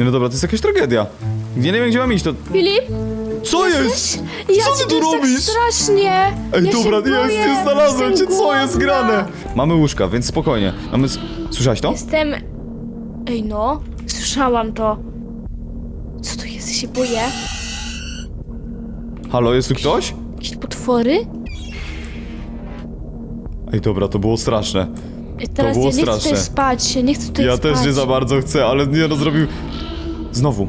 Nie no dobra, to jest jakaś tragedia. Nie wiem, gdzie mam iść, to... Filip? Co jest? Ja Co ty tu też tak robisz? strasznie. Ej, ja dobra, się boję, jest, jest, znalazłem cię, jestem co jest głodna. grane? Mamy łóżka, więc spokojnie. Mamy... s- Słyszałaś to? Jestem... Ej no, słyszałam to. Co to jest? Ja się boję. Halo, jest tu ktoś? Jakieś potwory? Ej, dobra, to było straszne. Ej, Teraz było ja nie chcę straszne. tutaj spać, ja nie chcę tutaj Ja spać. też nie za bardzo chcę, ale nie no, zrobił... Znowu.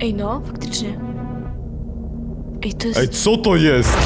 Ej no, faktycznie. Ej, to jest... Ej, co to jest?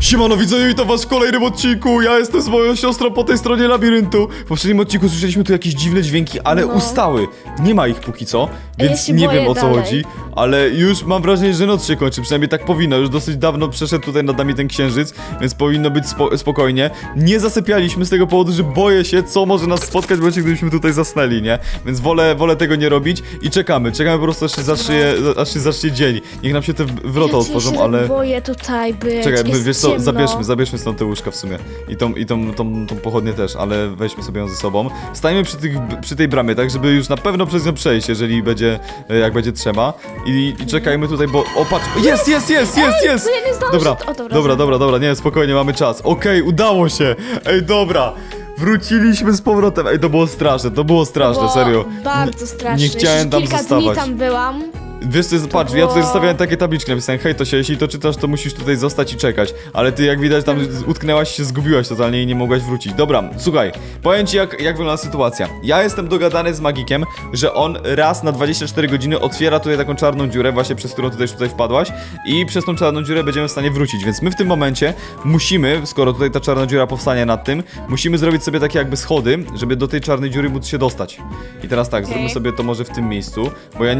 Siemano widzowie, witam was w kolejnym odcinku, ja jestem z moją siostrą po tej stronie labiryntu. W poprzednim odcinku słyszeliśmy tu jakieś dziwne dźwięki, ale No. ustały. Nie ma ich póki co, więc się nie boję wiem o co dalej. chodzi Ale już mam wrażenie, że noc się kończy, przynajmniej tak powinno. Już dosyć dawno przeszedł tutaj nad nami ten księżyc, więc powinno być spo spokojnie. Nie zasypialiśmy z tego powodu, że boję się, co może nas spotkać w momencie, gdybyśmy tutaj zasnęli, nie? Więc wolę, wolę tego nie robić i czekamy, czekamy po prostu aż się zacznie, aż się zacznie dzień. Niech nam się te wrota ja otworzą, się tak ale... boję tutaj być, Czekaj, my, jest wiesz co, ciemno. zabierzmy, zabierzmy stąd te łóżka w sumie. I tą, i tą, tą, tą pochodnię też, ale weźmy sobie ją ze sobą. Stajmy przy, tych, przy tej bramie, tak, żeby już na pewno przez nią przejść, jeżeli będzie, e, jak będzie trzeba. I, i czekajmy tutaj, bo, o patrz, jest, jest, jest, jest, jest! to ja nie zdążę. Dobra, O, dobra, dobra, dobra. dobra, nie, spokojnie, mamy czas. Okej, udało się! Ej, dobra! Wróciliśmy z powrotem. Ej, to było straszne, to było straszne, serio. Bardzo strasznie. nie chciałem Jeszcze tam kilka zostawać. dni tam byłam. Wiesz co, jest- patrz, ja tutaj zostawiałem takie tabliczki, napisałem, hej, to się, jeśli to czytasz, to musisz tutaj zostać i czekać. Ale ty, jak widać, tam utknęłaś się, zgubiłaś totalnie i nie mogłaś wrócić. Dobra, słuchaj, powiem ci, jak, jak wygląda sytuacja. Ja jestem dogadany z Magikiem, że on raz na 24 godziny otwiera tutaj taką czarną dziurę, właśnie przez którą ty też tutaj wpadłaś i przez tą czarną dziurę będziemy w stanie wrócić, więc my w tym momencie musimy, skoro tutaj ta czarna dziura powstanie nad tym, musimy zrobić sobie takie jakby schody, żeby do tej czarnej dziury móc się dostać. I teraz tak, Okej. zróbmy sobie to może w tym miejscu, bo ja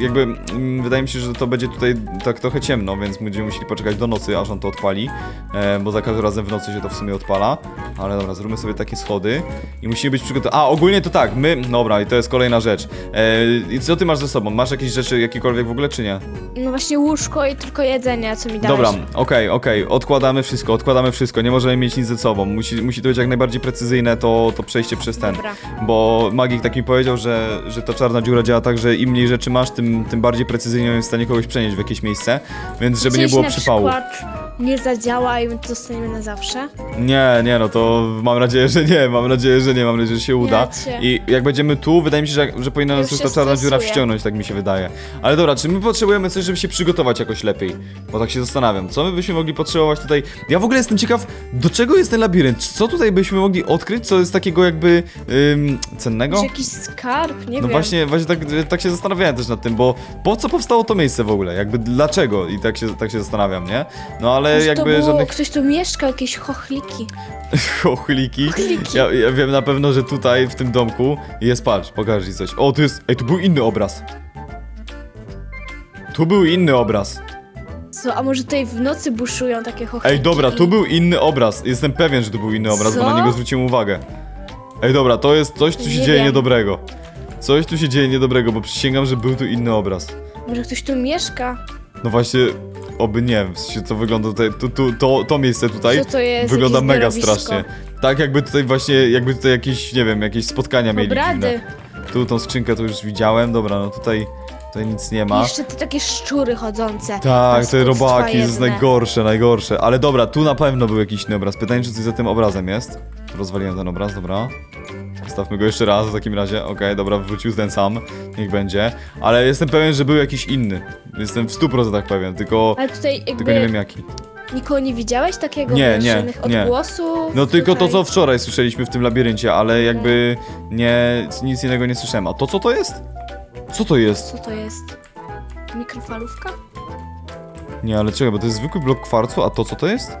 jakby mm, wydaje mi się, że to będzie tutaj tak trochę ciemno, więc będziemy musieli poczekać do nocy, aż on to odpali, e, bo za każdym razem w nocy się to w sumie odpala. Ale dobra, zróbmy sobie takie schody i musimy być przygotowani. A, ogólnie to tak, my, dobra, i to jest kolejna rzecz. E, I co ty masz ze sobą? Masz jakieś rzeczy, jakiekolwiek w ogóle, czy nie? No właśnie łóżko i tylko jedzenie, co mi dałeś. Dobra, okej, okej, odkładamy wszystko, odkładamy wszystko, nie możemy mieć nic ze sobą. Musi, musi to być jak najbardziej precyzyjne to, to przejście przez ten. Dobra. Bo magik tak mi powiedział, że, że ta czarna dziura działa tak, że im mniej rzeczy masz, tym, tym bardziej precyzyjnie jest w stanie kogoś przenieść w jakieś miejsce, więc żeby nie Gdzieś było na przypału. przykład nie zadziała i my to zostaniemy na zawsze. Nie, nie, no to mam nadzieję, że nie, mam nadzieję, że nie, mam nadzieję, że się uda. Cię. I jak będziemy tu, wydaje mi się, że, że powinna nas Już ta czarna dziura stresuję. wściągnąć, tak mi się wydaje. Ale dobra, czy my potrzebujemy coś, żeby się przygotować jakoś lepiej? Bo tak się zastanawiam, co my byśmy mogli potrzebować tutaj? Ja w ogóle jestem ciekaw, do czego jest ten labirynt? Co tutaj byśmy mogli odkryć, co jest takiego jakby ym, cennego? Może jakiś skarb, nie No wiem. właśnie, właśnie tak, tak się zastanawiałem też nad tym, bo po co powstało to miejsce w ogóle? Jakby dlaczego? I tak się, tak się zastanawiam, nie? No ale Może jakby to było, żadnych ktoś tu mieszkał, jakieś chochliki. chochliki. Chochliki. Ja, ja wiem na pewno, że tutaj w tym domku jest, patrz, pokażę ci coś. O, tu jest, ej, tu był inny obraz. Tu był inny obraz. Co, a może tutaj w nocy buszują takie chochliki? Ej, dobra, tu był inny obraz. Jestem pewien, że tu był inny obraz, bo Co? na niego zwróciłem uwagę. Ej, dobra, to jest coś, tu się Nie dzieje wiem. niedobrego. Coś tu się dzieje niedobrego, bo przysięgam, że był tu inny obraz. Może ktoś tu mieszka? No właśnie, oby nie, w sensie to wygląda tutaj, tu, tu, to, to miejsce tutaj Co to jest? wygląda Jakieś mega zbiorowisko? strasznie. Tak jakby tutaj właśnie, jakby tutaj jakieś, nie wiem, jakieś spotkania mieli Obrady. dziwne. Tu tą skrzynkę to już widziałem, dobra, no tutaj, tutaj nic nie ma. Jeszcze te takie szczury chodzące. Tak, te Paskudstwa robaki, to jest jedne. najgorsze, najgorsze. Ale dobra, tu na pewno był jakiś inny obraz. Pytanie, czy coś za tym obrazem jest? Rozwaliłem ten obraz, dobra. Stawmy go jeszcze raz w takim razie. Okej, dobra, wrócił ten sam. Niech będzie. Ale jestem pewien, że był jakiś inny. Jestem w 100% pewien, tylko... Ale tutaj jakby Tylko nie wiem jaki. nikogo nie widziałeś takiego? Nie, nie, nie. odgłosów? No tylko to, tutaj? co wczoraj słyszeliśmy w tym labiryncie, ale jakby nie... nic innego nie słyszałem. A to co to jest? Co to jest? Co to jest? Mikrofalówka? Nie, ale czekaj, bo to jest zwykły blok kwarcu, a to co to jest?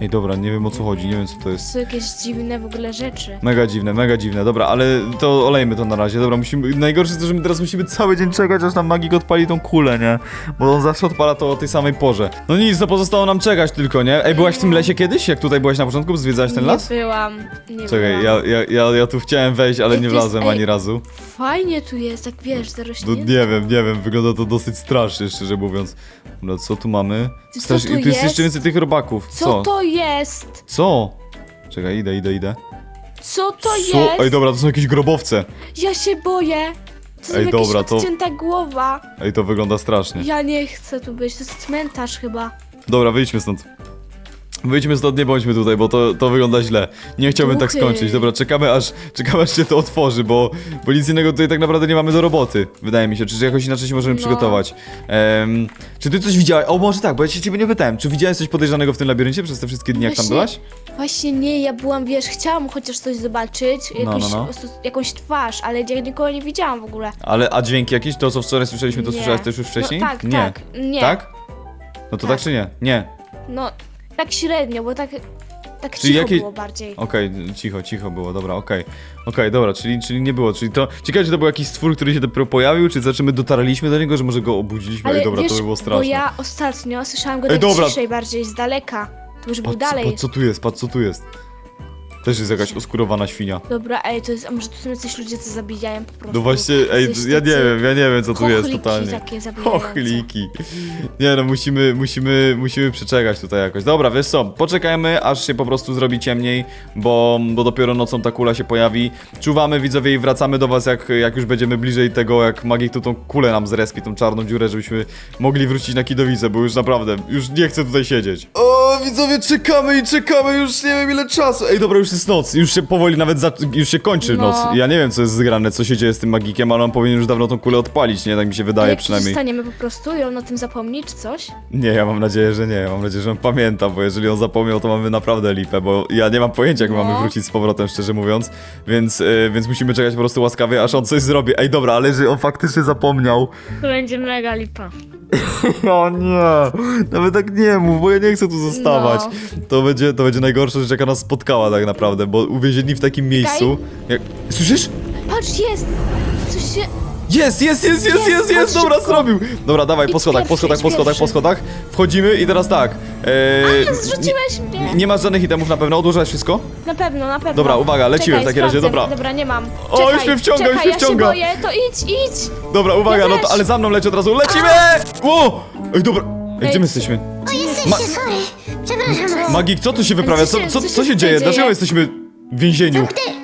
Ej, dobra, nie wiem o co chodzi, nie wiem co to To jest. są jakieś dziwne w ogóle rzeczy. Mega dziwne, mega dziwne, dobra, ale to olejmy to na razie, dobra, musimy, najgorsze jest to, że my teraz musimy cały dzień czekać, aż nam magik odpali tą kulę, nie? Bo on zawsze odpala to o tej samej porze. No nic, to pozostało nam czekać tylko, nie? Ej, byłaś w tym lesie kiedyś, jak tutaj byłaś na początku, zwiedzałaś ten nie las? byłam, nie Czekaj, byłam. ja, ja, ja, ja tu chciałem wejść, ale Ej, nie to jest- wlazłem ej. ani razu. Fajnie tu jest, tak wiesz, No zarośnięte. nie wiem, nie wiem, wygląda to dosyć strasznie, szczerze mówiąc. Dobra, co tu mamy? Ty, co tu Tu jest jest? jeszcze więcej tych robaków. Co to jest? Co? Czekaj, idę, idę, idę. Co to Co? jest? Ej, dobra, to są jakieś grobowce. Ja się boję. To Ej, jakieś dobra, to- odcięta głowa. Ej, to wygląda strasznie. Ja nie chcę tu być, to jest cmentarz chyba. Dobra, wyjdźmy stąd. Wyjdźmy stąd, nie bądźmy tutaj, bo to, to wygląda źle. Nie chciałbym tak Duchy. skończyć. Dobra, czekamy aż, czekamy aż się to otworzy, bo, bo nic innego tutaj tak naprawdę nie mamy do roboty. Wydaje mi się, czy jakoś inaczej się możemy No. przygotować. Em, czy ty coś widziałeś? O, może tak, bo ja się ciebie nie pytałem. Czy widziałeś coś podejrzanego w tym labiryncie przez te wszystkie dni, jak tam Właśnie- byłaś? Właśnie nie, ja byłam, wiesz, chciałam chociaż coś zobaczyć, jakąś, no, no. jakąś twarz, ale ja nikogo nie widziałam w ogóle. Ale, a dźwięki jakieś? To, co wczoraj słyszeliśmy, to Nie. słyszałaś też już wcześniej? No, tak, nie. tak, nie. Tak? No to tak, Tak. czy nie? Nie. No, tak średnio, bo tak, tak Czyli cicho jakieś- było bardziej. Okej, cicho, cicho było, dobra, okej. Okej, dobra, czyli, czyli nie było, czyli to... Ciekawe, czy to był jakiś stwór, który się dopiero pojawił, czy znaczy my dotarliśmy do niego, że może go obudziliśmy? Ale Ej, dobra, wiesz, to by było bo straszne. ja ostatnio słyszałam go Ej, tak dobra. ciszej bardziej, z daleka. To już był Patrz, dalej. patrz, co tu jest, patrz, co tu jest. Też jest jakaś oskurowana świnia. Dobra, ej, to jest, a może tu są jacyś ludzie, co zabijają po prostu. No właśnie, ej, Jacyś ja nie tacy wiem, ja nie wiem, co tu jest chochliki totalnie. takie zabijające. Chochliki. Nie no, musimy, musimy, musimy przeczekać tutaj jakoś. Dobra, wiesz co, poczekajmy, aż się po prostu zrobi ciemniej, bo, bo dopiero nocą ta kula się pojawi. Czuwamy, widzowie, i wracamy do was, jak, jak już będziemy bliżej tego, jak magik tu tą kulę nam zrespi, tą czarną dziurę, żebyśmy mogli wrócić na kidowicę, bo już naprawdę, już nie chcę tutaj siedzieć. O, widzowie, czekamy i czekamy już nie wiem ile czasu. Ej, dobra, już jest noc, już się powoli nawet, za, już się kończy No. noc. Ja nie wiem, co jest zgrane, co się dzieje z tym magikiem, ale on powinien już dawno tą kulę odpalić, nie? Tak mi się wydaje jak przynajmniej. zostaniemy po prostu i on o tym zapomni, czy coś? Nie, ja mam nadzieję, że nie. Mam nadzieję, że on pamięta, bo jeżeli on zapomniał, to mamy naprawdę lipę, bo ja nie mam pojęcia, jak No. mamy wrócić z powrotem, szczerze mówiąc. Więc, yy, więc musimy czekać po prostu łaskawie, aż on coś zrobi. Ej, dobra, ale że on faktycznie zapomniał. To będzie mega lipa. O nie, nawet tak nie mów, bo ja nie chcę tu zostawać. No. To, będzie, to będzie najgorsza rzecz, jaka nas spotkała tak naprawdę, bo uwięzieni w takim miejscu... Jak... Słyszysz? Patrz, jest! Coś się... Jest, jest, jest, jest, Jest, jest, jest, chodź dobra, szybko. zrobił. Dobra, dawaj, po Idź schodach, po pierwszy, schodach, idź po schodach, po pierwszy. schodach. Wchodzimy i teraz tak. E, Zrzuciłeś mnie! nie, nie masz żadnych itemów na pewno, odłożyłeś wszystko? Na pewno, na pewno. Dobra, uwaga, lecimy Czekaj, w takim razie, sprawdzę. dobra. Dobra, nie mam. O, już mnie wciąga, już czekaj, mnie wciąga. ja się boję, to idź, idź! Dobra, uwaga, Ja no też. to, ale za mną leci od razu, lecimy! Ło! Ej, dobra, Ej, gdzie my jesteśmy? O, jesteście, Ma- sorry. Przepraszam. Magik, co tu się wyprawia? Co, co się- co, się dzieje? Dlaczego jesteśmy w więzieniu? Zamknę.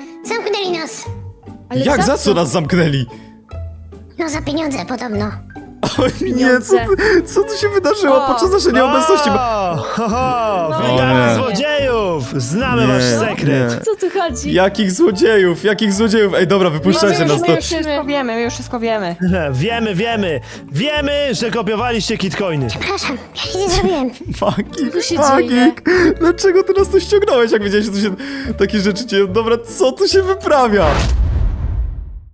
Ale Jak, za co nas zamknęli? No za pieniądze podobno. O nie, co, tu- co tu się wydarzyło O. podczas naszej nieobecności? Bo- ho, ho, No. witamy Nie. złodziejów! Znamy Nie, wasz nie. sekret! Co tu chodzi? Jakich złodziejów, jakich złodziejów? Ej, dobra, wypuszczajcie nas to. my już wszystko wiemy, my już wszystko wiemy. Wiemy, wiemy! Wiemy, że kopiowaliście kitcoiny! Przepraszam, ja nic nie zrobiłem. Tu się magik! Dlaczego ty nas tu ściągnąłeś, jak wiedziałeś, że tu się takie rzeczy dzieją? Dobra, co tu się wyprawia?